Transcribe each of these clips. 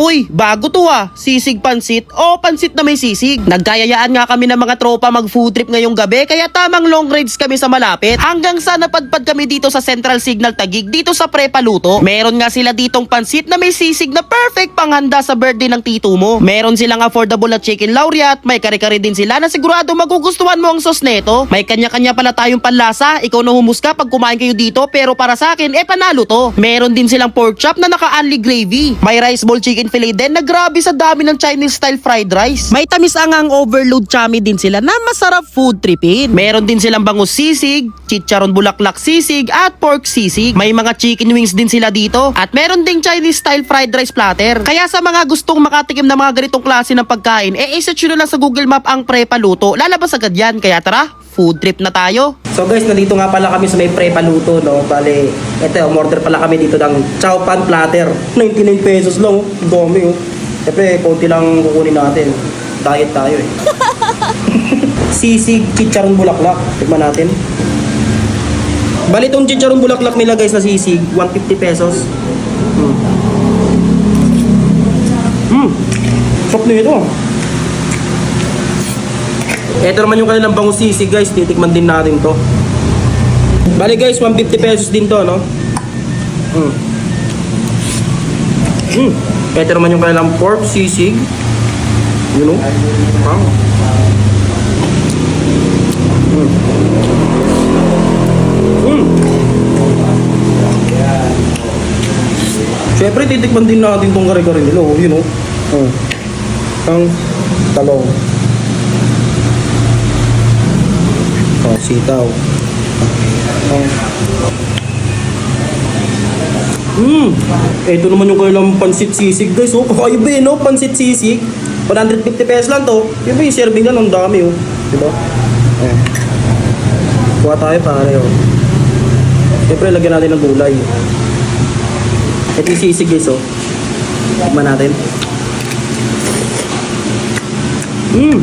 Uy, bago to ah. Sisig pansit o pansit na may sisig. Nagkayayaan nga kami ng mga tropa mag food trip ngayong gabi kaya tamang long rides kami sa malapit. Hanggang sa napadpad kami dito sa Central Signal Tagig dito sa Prepa Luto. Meron nga sila ditong pansit na may sisig na perfect panghanda sa birthday ng tito mo. Meron silang affordable na chicken laureate, may kare-kare din sila na sigurado magugustuhan mo ang sauce neto. May kanya-kanya pala tayong panlasa. Ikaw na humus ka pag kumain kayo dito pero para sa akin eh panalo to. Meron din silang pork chop na naka-only gravy. May rice bowl chicken fillet din na grabe sa dami ng Chinese style fried rice. May tamis angang overload chami din sila na masarap food tripin. Meron din silang bangus sisig, chicharon bulaklak sisig at pork sisig. May mga chicken wings din sila dito at meron ding Chinese style fried rice platter. Kaya sa mga gustong makatikim ng mga ganitong klase ng pagkain, eh isearch nyo na lang sa Google Map ang Prepa Luto. Lalabas agad yan. Kaya tara, food trip na tayo. So guys, nandito nga pala kami sa may Prepa Luto, no? Bale, eto, umorder pala kami dito ng chow pan platter. 99 pesos lang, oh. Dami, oh. Siyempre, konti lang kukunin natin. Diet tayo, eh. Sisig, chicharon bulaklak. Tikman natin. Bali, itong chicharon bulaklak nila guys na sisig, 150 pesos. Hmm. Hmm. Sarap na ito. Ito naman yung kanilang bangus sisig guys, titikman din natin to. Bali guys, 150 pesos din to, no? Mm. Mm. Ito naman yung kanilang pork sisig. You know? Wow. Mm. Mm. Siyempre, titikman din natin tong kare-kare nila, oh, you know? Oh. Ang talong. Oh, sitaw. Hmm. Ito naman yung kailang pansit sisig guys. Oh, kakaiba eh, no? Pansit sisig. 150 pesos lang to. Yung yung serving na ang dami oh. Diba? Eh. Kuha tayo pare oh. Siyempre lagyan natin ng gulay. Ito yung sisig guys oh. Tikman natin. Hmm.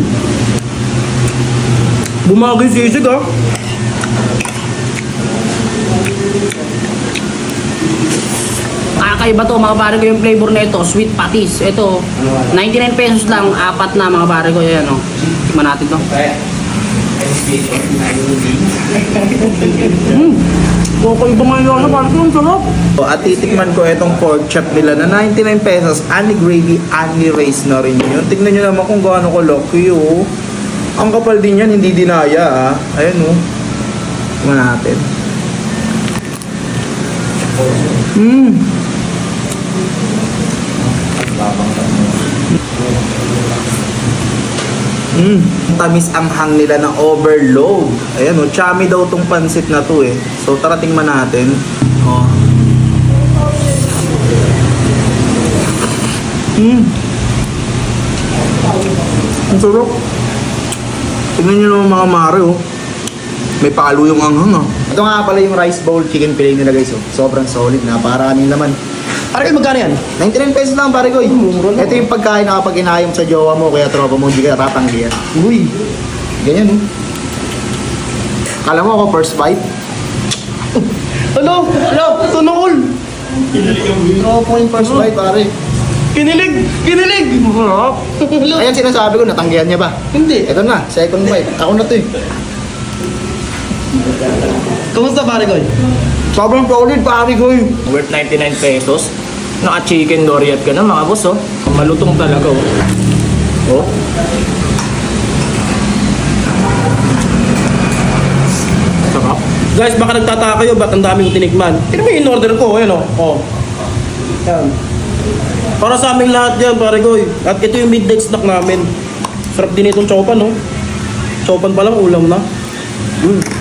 Bumagay sisig ah. Kakaiba to mga pare ko yung flavor na ito, sweet patis. Ito, 99 pesos lang, apat na mga pare ko. Yan o. Tikman natin to. Hmm. Kakaiba nga yun. Ano pare ko yung sarap. At titikman ko itong pork chop nila na 99 pesos, only gravy, only rice na rin yun. Tignan nyo naman kung gaano kalaki oh. Ang kapal din yan, hindi dinaya ah. Ayan oh. Tignan natin. Mmm. Mm, tamis ang hang nila ng overload. Ayan oh, chami daw tong pansit na to eh. So tara tingnan natin. Oh. Mm. Ang sarap. Tingnan nyo naman mga mare oh. May palo yung anghang ah. Ito nga pala yung rice bowl chicken fillet nila guys oh. Sobrang solid. Napakaraming laman. Pare kayo magkano yan? 99 pesos lang pare ko. Mura. Ito yung pagkain na kapag inayom sa jowa mo kaya tropa mo hindi ka tatanggihan. Uy. Ganyan oh. Kala mo ako first bite? Ano? Ano? Tunol. Tropa yung first bite pare. Kinilig. Kinilig. Masarap. Ayan sinasabi ko, natanggihan niya ba? Hindi. Ito na, second bite. Ako na to eh. Kamusta pare ko? Sobrang solid pare ko eh. Worth 99 pesos. Naka-chicken laureate ka na mga boss, oh. Malutong talaga, oh. Oh. Sarap. Guys, baka nagtataka kayo ba't ang daming tinikman? Tignan mo yung in-order ko, ayan o. Oh. Yan. Para sa aming lahat yan, pare ko. At ito yung midnight snack namin. Sarap din itong chopan, no? Chopan pa lang, ulam na. Mm.